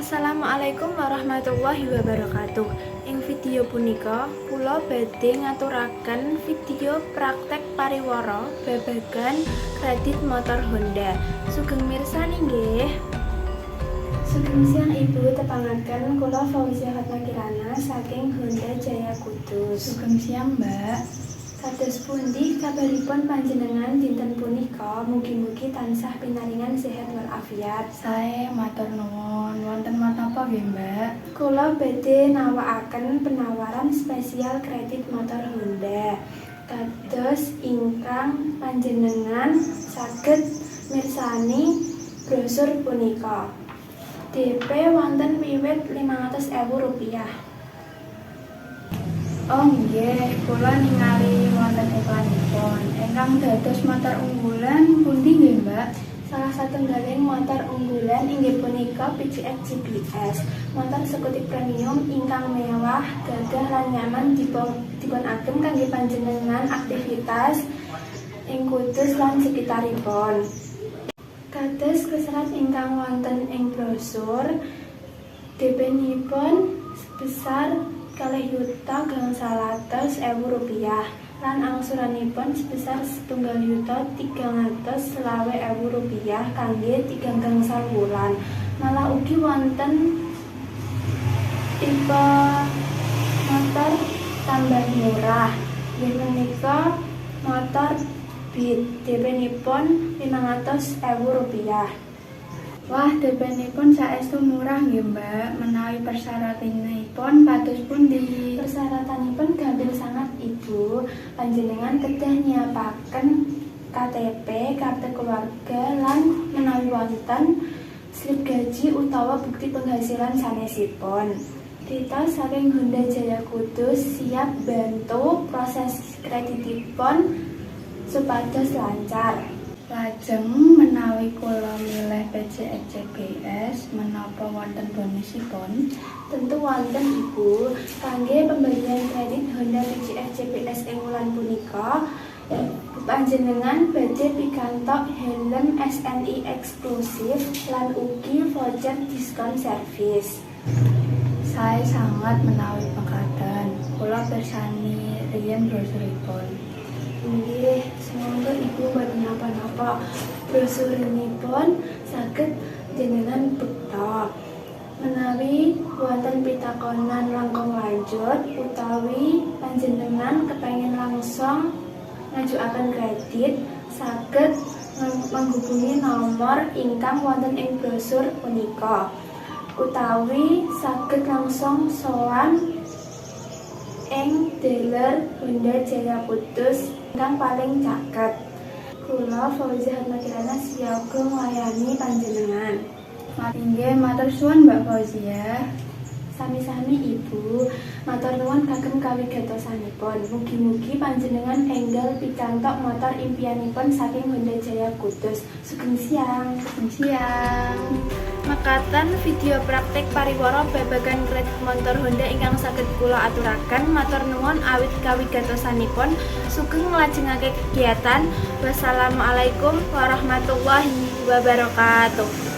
Assalamualaikum warahmatullahi wabarakatuh. Ing video punika kula badhe ngaturaken video praktek pariwara babagan kredit motor Honda. Sugeng mirsani nggih. Sugeng siang Ibu tepangaken kula Fauzia Fatma Kirana saking Honda Jaya Kudus. Sugeng siang, Mbak. Kados pundi kabaripun panjenengan dinten punika mugi-mugi tansah pinaringan sehat walafiat. Saya matur nuwun. Wonten menapa nggih, Mbak? Kula badhe nawakaken penawaran spesial kredit motor Honda. Kados ingkang panjenengan saged mirsani brosur punika. DP wonten wiwit 500.000 rupiah. Oh nggih, kula ningali wonten iklanipun. Ingkang dados motor unggulan pundi nggih, Mbak? Salah satunggaling motor unggulan inggih punika PCX GPS. Motor sekutif premium ingkang mewah, gagah lan nyaman dipun dipun agem kangge panjenengan aktivitas ing Kudus lan sekitaripun. Kados keserat ingkang wonten ing brosur DP-nipun sebesar kalih yuta gangsal atus ewu rupiah lan angsuranipun sebesar setunggal yuta tigang atus selawe ewu rupiah kangge tigang gangsal wulan malah ugi wonten tipe motor tambah murah. Inggih menika motor Beat DP-nipun 500.000 rupiah Wah, DP-nipun saestu murah nggih, Mbak. Menawi persyaratanipun patus pundi? Persyaratanipun gampil sangat Ibu. Panjenengan kedah nyiapaken KTP, kartu keluarga, lan menawi wonten slip gaji utawa bukti penghasilan sanesipun. Kita saking Honda Jaya Kudus siap bantu proses kreditipun supados lancar. Lajeng menawi kula milih CBS menapa wonten bonusipun? Tentu wonten Ibu, kangge pemberian kredit Honda CPS ing wulan punika panjenengan badhe pikantuk helm SNI eksklusif lan ugi voucher diskon servis. Saya sangat menawi pengkaten. Kula bersani riyen brosuripun. Nggih, semoga Ibu boten napa-napa. Brosuripun saged jenengan bekta. Menawi wonten pitakonan langkung lanjut utawi panjenengan kepengen langsung ngajuaken kredit meng- menghubungi nomor ingkang wonten ing brosur punika utawi saged langsung sowan ing dealer Honda Jaya Kudus ingkang paling caket kula Fauzia Hatmakirana siaga nglayani panjenengan Mari nggih matur suwun Mbak Fauzia. Sami-sami Ibu, matur nuwun kagem kawigatosanipun. Mugi-mugi panjenengan enggal pikantuk motor impianipun saking Honda Jaya Kudus. Sugeng siang. Selamat siang. Mekaten video praktek pariwara babagan kredit motor Honda ingkang saged kula aturaken matur nuwun awit kawigatosanipun sugeng nglajengake kegiatan wassalamualaikum warahmatullahi wabarakatuh